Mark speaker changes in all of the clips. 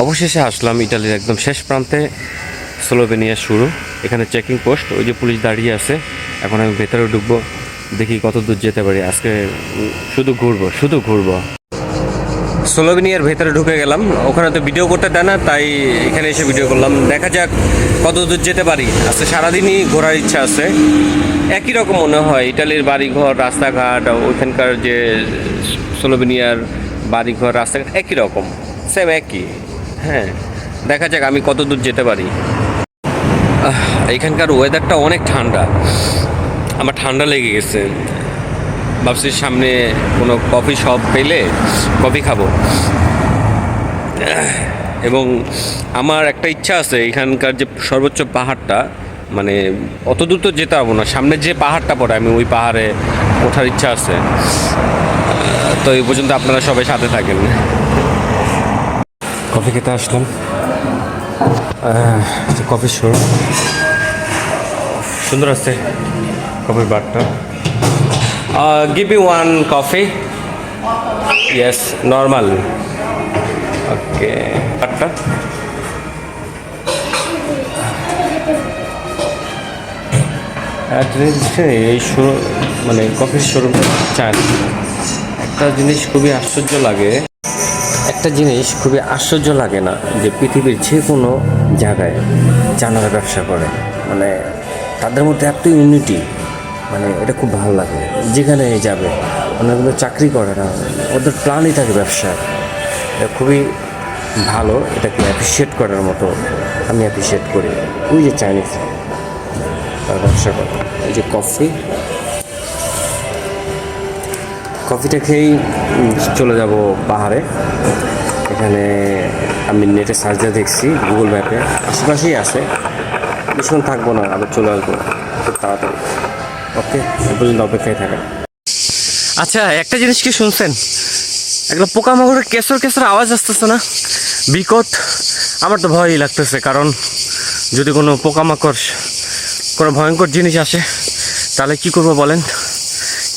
Speaker 1: অবশেষে আসলাম ইটালির একদম শেষ প্রান্তে, স্লোভেনিয়া শুরু। এখানে চেকিং পোস্ট, ওই যে পুলিশ দাঁড়িয়ে আছে। এখন আমি ভেতরে ঢুকবো, দেখি কত দূর যেতে পারি। আজকে শুধু ঘুরবো শুধু ঘুরবো। স্লোভেনিয়ার ভেতরে ঢুকে গেলাম। ওখানে তো ভিডিও করতে দেয় না, তাই এখানে এসে ভিডিও করলাম। দেখা যাক কত দূর যেতে পারি। আজকে সারাদিনই ঘোরার ইচ্ছা আছে। একই রকম মনে হয়, ইটালির বাড়িঘর, রাস্তাঘাট, ওইখানকার যে স্লোভেনিয়ার বাড়িঘর, রাস্তাঘাট, একই রকম। সেম একই। হ্যাঁ দেখা যাক আমি কত দূর যেতে পারি। এখানকার ওয়েদারটা অনেক ঠান্ডা। আমার ঠান্ডা লেগে গেছে। ভাবছি সামনে কোনো কফি শপ পেলে কফি খাব। এবং আমার একটা ইচ্ছা আছে, এখানকার যে সর্বোচ্চ পাহাড়টা মানে অত দূর তো যেতে পারব না। সামনে যে পাহাড়টা পড়ে, আমি ওই পাহাড়ে ওঠার ইচ্ছা আছে। তো এই পর্যন্ত আপনারা সবাই সাথে থাকেন। কফি খেতে আসলাম কফি শোর সুন্দর আছে কফির বারটা coffee. Yes, normal. Okay. আটটা একটা জিনিস হচ্ছে এই শো মানে কফির শোরুমটা চান একটা জিনিস খুবই আশ্চর্য লাগে একটা জিনিস খুবই আশ্চর্য লাগে না যে পৃথিবীর যে কোনো জায়গায় জানার ব্যবসা করে। মানে তাদের মধ্যে এত ইউনিটি মানে এটা খুব ভালো লাগে। যেখানে যাবে অনেকগুলো চাকরি করে না, ওদের প্ল্যানই থাকে ব্যবসার এটা খুবই ভালো, এটাকে অ্যাপ্রিসিয়েট করার মতো আমি অ্যাপ্রিসিয়েট করি। ওই যে চাইনিজ ব্যবসা করে, এই যে কফি কফিটা খেয়েই চলে যাব পাহাড়ে। এখানে আমি নেটে সার্চ দিয়ে দেখছি গুগল ম্যাপে আশেপাশেই আছে। বেশিক্ষণ থাকব না, আবার চলে আসব। খুব তাড়াতাড়ি। ওকে, এ পর্যন্ত অপেক্ষায় থাকা আচ্ছা একটা জিনিস কি শুনছেন? এগুলো পোকামাকড়ের কেসর কেসর আওয়াজ আসতেছে না? বিকট। আমার তো ভয়ই লাগতেছে, কারণ যদি কোনো পোকামাকড় কোনো ভয়ঙ্কর জিনিস আসে, তাহলে কি করব বলেন?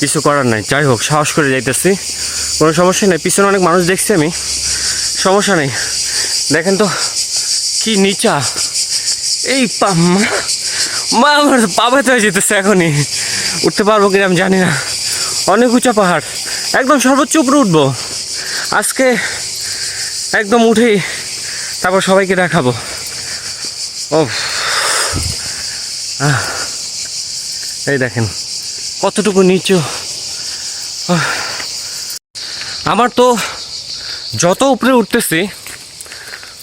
Speaker 1: কিছু করার নাই। যাই হোক, সাহস করে যাইতেছি। কোনো সমস্যা নেই। পিছনে অনেক মানুষ দেখছি আমি। সমস্যা নেই। দেখেন তো, কি নিচা। এই মা আমার পা ব্যথা হয়ে যেতেছে এখনই। উঠতে পারব কিনা আমি জানি না। অনেক উঁচা পাহাড়। একদম সর্বোচ্চ উপরে উঠবো। আজকে একদম উঠেই তারপর সবাইকে দেখাবো। ও এই দেখেন, কতটুকু নিচু। আমার তো যত উপরে উঠতেছি,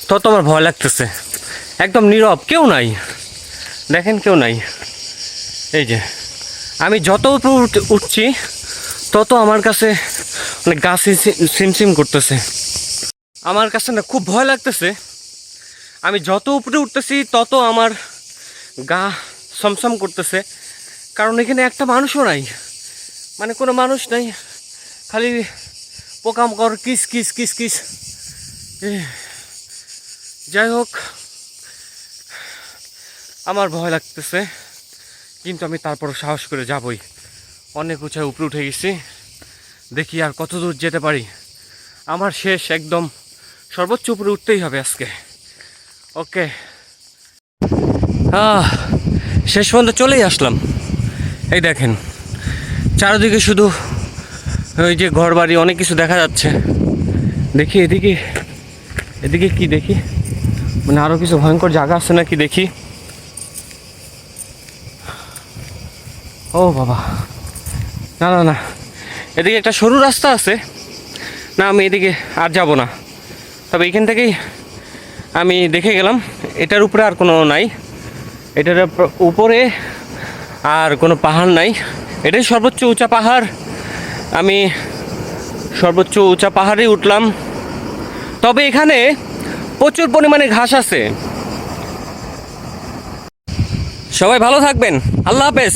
Speaker 1: তত আমার ভয় লাগতেছে। একদম নীরব, কেউ নাই। দেখেন কেউ নাই। এই যে, আমি যত উপরে উঠ- উঠছি, তত আমার কাছে মানে গা সিম- সিমসিম করতেছে। আমার কাছে না খুব ভয় লাগতেছে। আমি যত উপরে উঠতেছি, তত আমার গা সমসম করতেছে। কারণ এখানে একটা মানুষও নাই। মানে কোনো মানুষ নাই। খালি পোকামাকড়, কিস কিস কিস কিস। যাই হোক আমার ভয় লাগতেছে, কিন্তু আমি তারপর সাহস করে যাবই। অনেক উঁচায় উপরে উঠে গেছি, দেখি আর কত দূর যেতে পারি। আমার শেষ একদম সর্বোচ্চ উপরে উঠতেই হবে আজকে। ওকে। আহ, শেষ পর্যন্ত চলেই আসলাম। এই দেখেন, চারিদিকে শুধু ওই যে ঘর বাড়ি অনেক কিছু দেখা যাচ্ছে। দেখি এদিকে এদিকে কি দেখি? মানে আরও কিছু ভয়ঙ্কর জায়গা আছে নাকি দেখি? ও বাবা। না না না। এদিকে একটা সরু রাস্তা আছে। না, আমি এদিকে আর যাব না। তবে এখান থেকেই আমি দেখে গেলাম, এটার উপরে আর কোনো নাই। এটার উপরে আর কোনো পাহাড় নাই। এটাই সর্বোচ্চ উঁচা পাহাড়। আমি সর্বোচ্চ উঁচা পাহাড়ে উঠলাম। তবে এখানে প্রচুর পরিমাণে ঘাস আছে। সবাই ভালো থাকবেন। আল্লাহ হাফেজ।